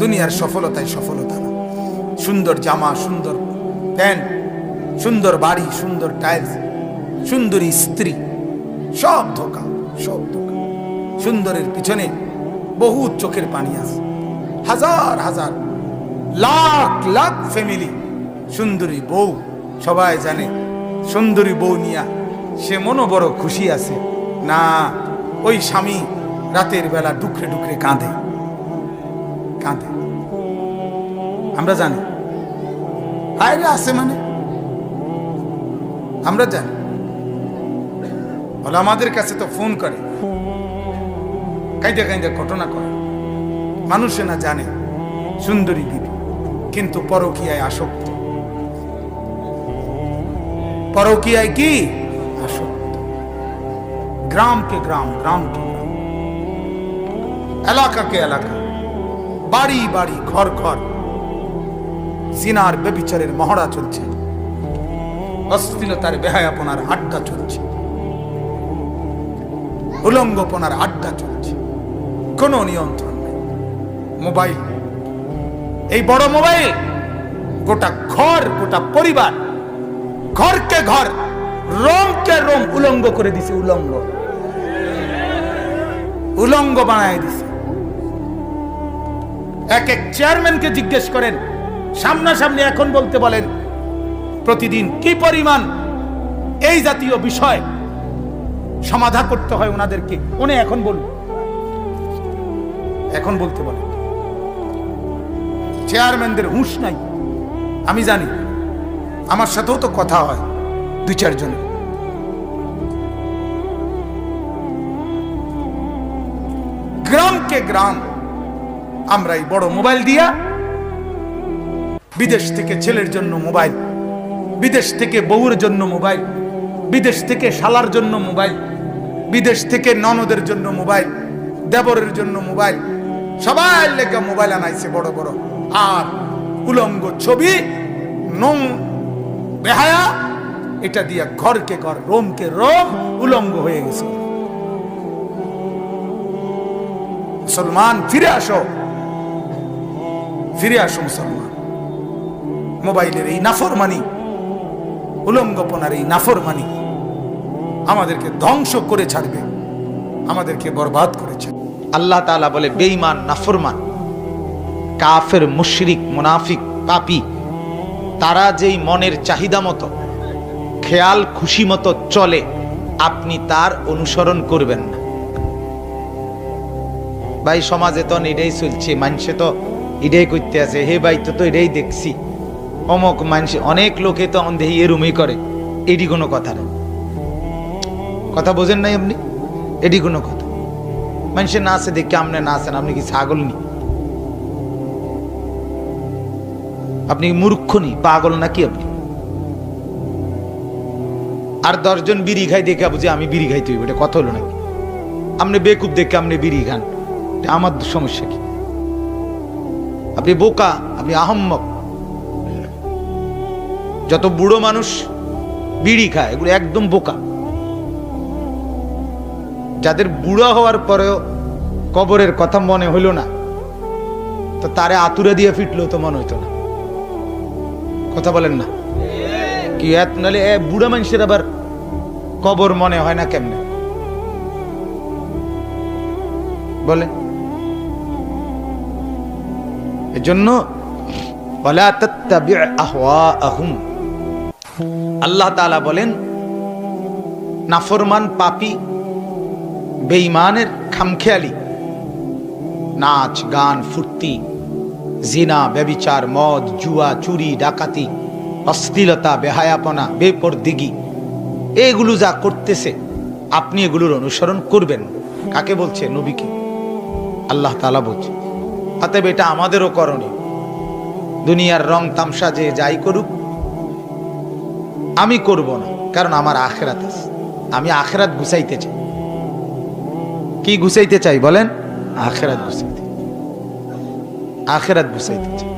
দুনিয়ার সফলতায় সফলতা না। সুন্দর জামা, সুন্দর প্যান্ট, সুন্দর বাড়ি, সুন্দর টাইলস সুন্দরী স্ত্রী, সব ধোকা সব ধোকা। সুন্দরের পিছনে বহু চোখের পানি আছে। হাজার হাজার, লাখ লাখ ফ্যামিলি সুন্দরী বউ, সবাই জানে, সুন্দরী বউ নিয়া সে মনো বড় খুশি আছে। না, ওই স্বামী রাতের বেলা ডুকরে ডুকরে কাঁদে। আমরা জানি। বাইরে আছে মানে? আমরা জানি। বলে আমাদের কাছে তো ফোন করে। কাইদে কাইদে ঘটনা করে। মানুষে না জানে, সুন্দরী বিবি, কিন্তু পরকীয়ায় আসক্ত। পরকীয়ায় কি? আসক্ত। গ্রামকে গ্রাম গ্রামকে গ্রাম। এলাকাকে এলাকা। বাড়ি বাড়ি, ঘর ঘর। সিনার বেবিচারের মহড়া চলছে। অস্থিরতার বেহায়াপনার আড্ডা চলছে। উলঙ্গপনার আড্ডা চলছে। কোনো নিয়ন্ত্রণ নেই। মোবাইল এই বড় মোবাইল, গোটা ঘর, গোটা পরিবার ঘরকে ঘর, রোমকে রোম উলঙ্গ করে দিছে উলঙ্গ। উলঙ্গ বানায় দিছে। এক এক চেয়ারম্যানকে জিজ্ঞেস করেন সামনাসামনি এখন বলতে বলেন, প্রতিদিন কি পরিমাণ এই জাতীয় বিষয় সমাধা করতে হয় ওনাদেরকে? উনি এখন বলুন। এখন বলতে বলেন। চেয়ারম্যানদের হুঁশ নাই। আমি জানি, আমার সাথেও তো কথা হয় দুই চারজনের। গ্রামকে গ্রাম আমরা এই বড় মোবাইল দিয়া বিদেশ থেকে ছেলের জন্য মোবাইল, বিদেশ থেকে বউর জন্য মোবাইল, বিদেশ থেকে শালার জন্য মোবাইল, বিদেশ থেকে ননদের জন্য মোবাইল, দেবরের জন্য মোবাইল, সবাই লেগে মোবাইল আনাইছে বড় বড়। আর উলঙ্গ ছবি, নং, বেহায়া, এটা দিয়া ঘরকে ঘর, রোমকে রোম উলঙ্গ হয়ে গেছে। মুসলমান, ফিরে আসো। ফিরে আসো মুসলমান। মোবাইলের এই নাফরমানি, উলঙ্গপনার এই নাফরমানি আমাদেরকে ধ্বংস করে ছাড়বে, আমাদেরকে বরবাদ করেছে আল্লাহ তাআলা বলে, বেঈমান, নাফরমান, কাফের, মুশরিক, মুনাফিক, পাপী, তারা যেই মনের চাহিদা মতো, খেয়াল খুশি মতো চলে, আপনি তার অনুসরণ করবেন না। ভাই, সমাজে তো এটাই চলছে, মানুষে তো এটাই করতে আছে, হে ভাই, তো তো এটাই দেখছি। অমক মানুষ অনেক লোকে তো দেহি এরুমই করে। এটি কোনো কথা না। কথা বোঝেন নাই আপনি? এটি কোনো কথা। মানুষের না আছে দেখে আপনি না আছেন আপনি কি ছাগল নি? আপনি মূর্খ নি? পাগল নাকি আপনি? আর দশজন বিড়ি খাই দেখে বুঝি আমি বিড়ি খাইতে হইব, এটা কথা হলো নাকি? আপনি বেকুব দেখে আপনি বিড়ি খান আমার সমস্যা কি? আপনি বোকা, আপনি আহম্মক যত বুড়ো মানুষ বিড়ি খায়, এগুলো একদম বোকা। যাদের বুড়া হওয়ার পরেও কবরের কথা মনে হইল না, তো তারে আতুরে দিয়ে ফিটলো তো মনে হইতো না। কথা বলেন না। কি এত নাহলে এ বুড়া মানুষের আবার কবর মনে হয় না কেমনে? বলে এজন্য, ওয়ালা তাত্তাবি' আহওয়াআহুম। আল্লাহ তাআলা বলেন, নাফরমান পাপি, বেঈমানের খামখেয়ালি, নাচ, গান, ফুর্তি, জিনা, ব্যবিচার, মদ, জুয়া, চুরি, ডাকাতি, অশ্লীলতা, বেহায়াপনা বেপর বেপরদিগি, এগুলো যা করতেছে, আপনি এগুলোর অনুসরণ করবেন। কাকে বলছে? নবীকে। আল্লাহ তালা বলছে, অতএব এটা আমাদেরও করণীয়। দুনিয়ার রং তামসা যে যাই করুক আমি করব না, কারণ আমার আখেরাত আছে। আমি আখেরাত গুছাইতে চাই। কি গুছাইতে চাই বলেন? আখেরাত গুছাইতে। আখেরাত গুছাইতে চাই।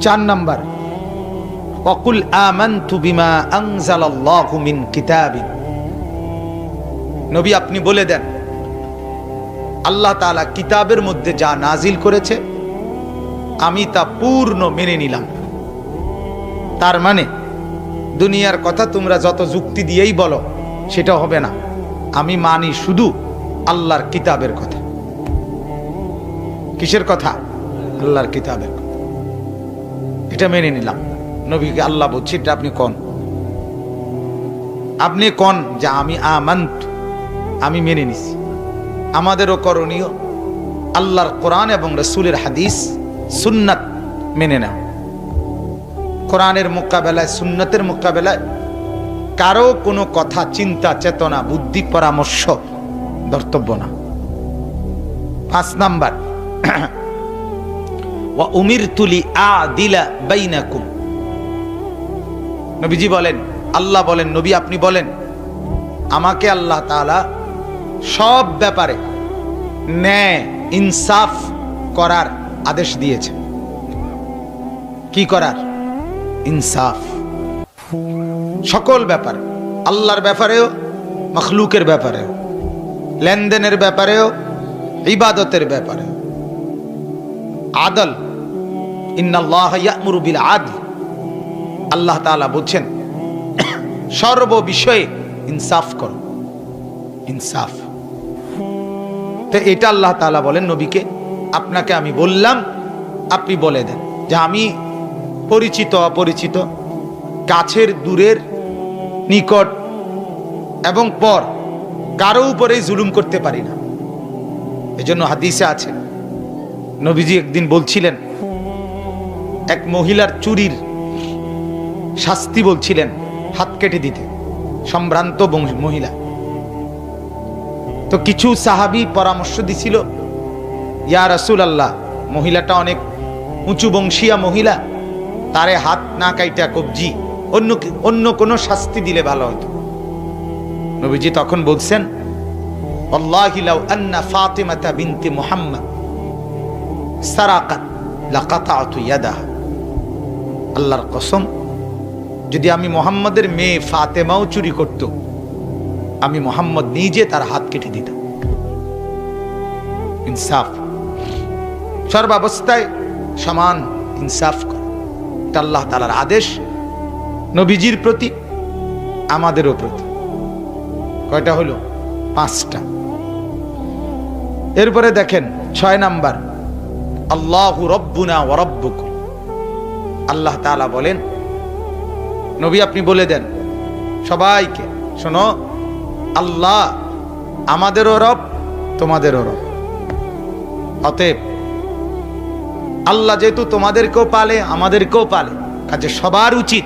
চার নাম্বার, অকুল আমানতু বিমা আনজালাল্লাহু মিন কিতাবিন নবী, আপনি বলে দেন, আল্লাহ তাআলা কিতাবের মধ্যে যা নাজিল করেছে, আমি তা পূর্ণ মেনে নিলাম। তার মানে দুনিয়ার কথা তোমরা যত যুক্তি দিয়েই বলো সেটা হবে না। আমি মানি শুধু আল্লাহর কিতাবের কথা। কিসের কথা? আল্লাহর কিতাবের কথা। এটা মেনে নিলাম। নবীকে আল্লাহ বলছি, এটা আপনি কন? আপনি কন যে আমি আমান্ত? আমি মেনে নিছি। আমাদেরও করণীয় আল্লাহর কোরআন এবং রসুলের হাদিস, সুন্নাত মেনে নেওয়া। কোরআনের মোকাবেলায়, সুন্নতের মোকাবেলায় কারও কোনো কথা, চিন্তা, চেতনা, বুদ্ধি, পরামর্শ, ধর্তব্য না। পাঁচ নাম্বার। ওয়া উমির তুলি আ দিলা বাইনাকুম। নবীজি বলেন, আল্লাহ বলেন, নবী আপনি বলেন, আমাকে আল্লাহ তাআলা সব ব্যাপারে ন্যায়, ইনসাফ করার আদেশ দিয়েছে কি করার? ইনসাফ। সকল ব্যাপারে, আল্লাহর ব্যাপারেও, মখলুকের ব্যাপারেও, লেনদেনের ব্যাপারেও, ইবাদতের ব্যাপারেও। আদল বিল আদল আল্লাহ তাআলা বলছেন সর্ব বিষয়ে ইনসাফ করো। ইনসাফ। তো এটা আল্লাহ তাআলা বলেন নবীকে, আপনাকে আমি বললাম, আপনি বলে দেন। যে আমি পরিচিত, অপরিচিত কাছের দূরের, নিকট এবং পর, কারও উপরেই জুলুম করতে পারি না। এজন্য হাদিসে আছে, নবীজি একদিন বলছিলেন, এক মহিলার চুরির শাস্তি বলছিলেন, হাত কেটে দিতে, সম্ভ্রান্ত মহিলা। তো কিছু সাহাবি পরামর্শ দিছিল, ইয়া রাসূল আল্লাহ মহিলাটা অনেক উঁচু বংশীয়া মহিলা তারে হাত না কাইটা কবজি, অন্য অন্য কোনো শাস্তি দিলে ভালো হতো নবীজি তখন বলছেন আল্লাহর কসম, যদি আমি মোহাম্মদের মেয়ে ফাতেমাও চুরি করত, আমি মোহাম্মদ নিজে তার হাত কেটে দিতাম। ইনসাফ, সর্বাবস্থায় সমান ইনসাফ এটা আল্লাহ তালার আদেশ, নবীজির প্রতি, আমাদেরও প্রতি। কয়টা হলো? পাঁচটা। এরপরে দেখেন, ছয় নাম্বার, আল্লাহু রব্বুনা ওরব্বুক আল্লাহ তাআলা বলেন, নবী আপনি বলে দেন, সবাইকে, শোনো, আল্লাহ আমাদেরও রব, তোমাদেরও রব। অতএব আল্লাহ যেহেতু তোমাদেরকেও পালে, আমাদেরকেও পালে, কাজে সবার উচিত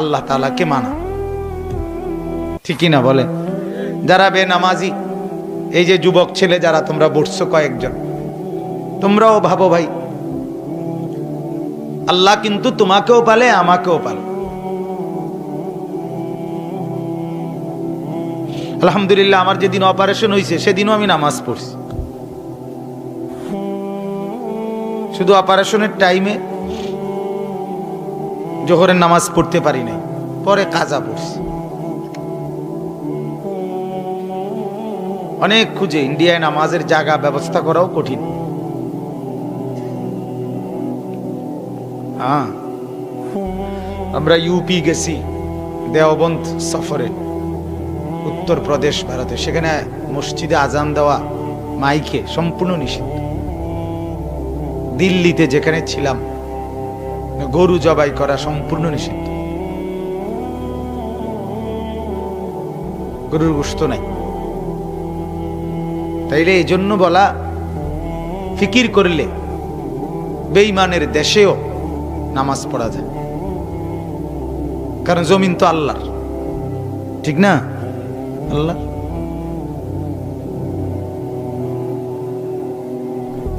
আল্লাহ তাআলাকে মানা। ঠিকই না বলে যারা বেনামাজি, এই যে যুবক ছেলে যারা, তোমরা বসছো কয়েকজন। তোমরাও ভাবো ভাই, আল্লাহ কিন্তু তোমাকেও পালে, আমাকেও পালে। আলহামদুলিল্লাহ, আমার যেদিন অপারেশন হয়েছে সেদিনও আমি নামাজ পড়ছি। শুধু অপারেশনের টাইমে জোহরের নামাজ পড়তে পারি নাই, পরে কাজা পড়ছি। অনেক খুঁজে ইন্ডিয়ায় নামাজের জায়গা ব্যবস্থা করাও কঠিন। হ্যাঁ আমরা ইউপি গেছি, দেওবন্দ সফরে, উত্তরপ্রদেশ, ভারতে। সেখানে মসজিদে আজান দেওয়া মাইকে সম্পূর্ণ নিষিদ্ধ। দিল্লিতে যেখানে ছিলাম, গরু জবাই করা সম্পূর্ণ নিষিদ্ধ। গরুর গোস্ত নাই। তাইলে এই জন্য বলা, ফিকির করলে বেইমানের দেশেও নামাজ পড়া যায়। কারণ জমিন তো আল্লাহর। ঠিক না? আল্লাহ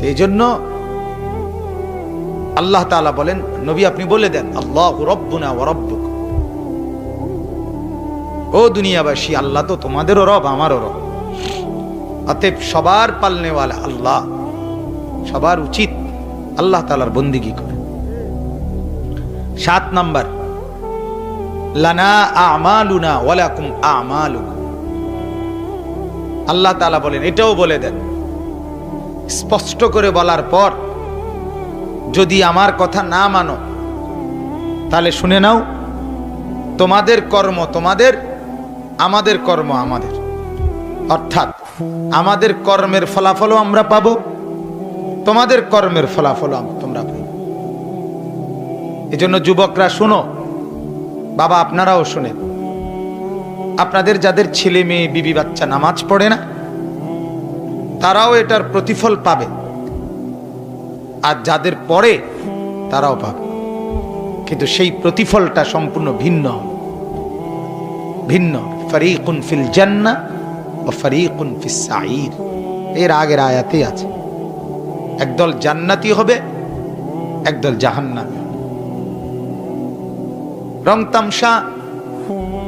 এই জন্য আল্লাহ তাআলা বলেন, নবী আপনি বলে দেন, আল্লাহ রব্বুনা ও রব্বুক। ও দুনিয়াবাসী, আল্লাহ তো তোমাদেরও রব, আমারও রব। অতএব সবার পালনেওয়ালা আল্লাহ, সবার উচিত আল্লাহ তালার বন্দিগি করে। সাত নাম্বার, লানা আমালুনা ওয়ালাকুম আমালুকুম। আল্লাহ তাআলা বলেন, এটাও বলে দেন, স্পষ্ট করে বলার পর যদি আমার কথা না মানো, তাহলে শুনে নাও, তোমাদের কর্ম তোমাদের, আমাদের কর্ম আমাদের। অর্থাৎ আমাদের কর্মের ফলাফলও আমরা পাবো, তোমাদের কর্মের ফলাফলও তোমরা পাবে। এজন্য যুবকরা শুনো, বাবা আপনারাও শুনেন। আপনাদের যাদের ছেলে মেয়ে, বিবি, বাচ্চা নামাজ পড়ে না, তারাও এটার প্রতিফল পাবে। আর যাদের পরে, তারাও পাবে। কিন্তু সেই প্রতিফলটা সম্পূর্ণ ভিন্ন ভিন্ন ফরিকুন ফিল জান্না ও ফরিকুন ফিস সাঈর। এর আগের আয়াতেই আছে। একদল জান্নাতি হবে, একদল জাহান্নামী। রং তামসা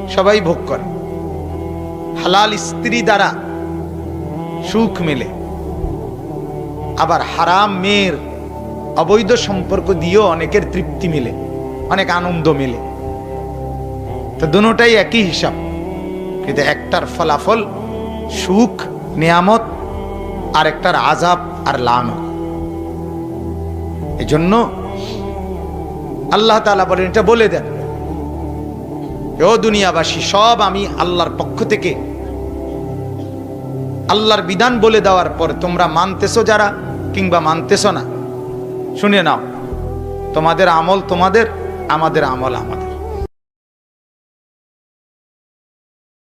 সবাই ভোগ করে। হালাল স্ত্রী দ্বারা সুখ মেলে। আবার হারাম মেয়ের অবৈধ সম্পর্ক দিয়েও অনেকের তৃপ্তি মিলে, অনেক আনন্দ মেলে। তো দুটাই একই হিসাব। কিন্তু একটার ফলাফল সুখ, নিয়ামত আর একটার আজাব আর লানত। এজন্য আল্লাহ তাআলা বলেন, এটা বলে দেন ও দুনিয়াবাসী, সব আমি আল্লাহর পক্ষ থেকে আল্লাহর বিধান বলে দেওয়ার পর তোমরা মানতেছো যারা কিংবা মানতেছো না? শুনে নাও। তোমাদের আমল তোমাদের আমাদের আমল আমাদের।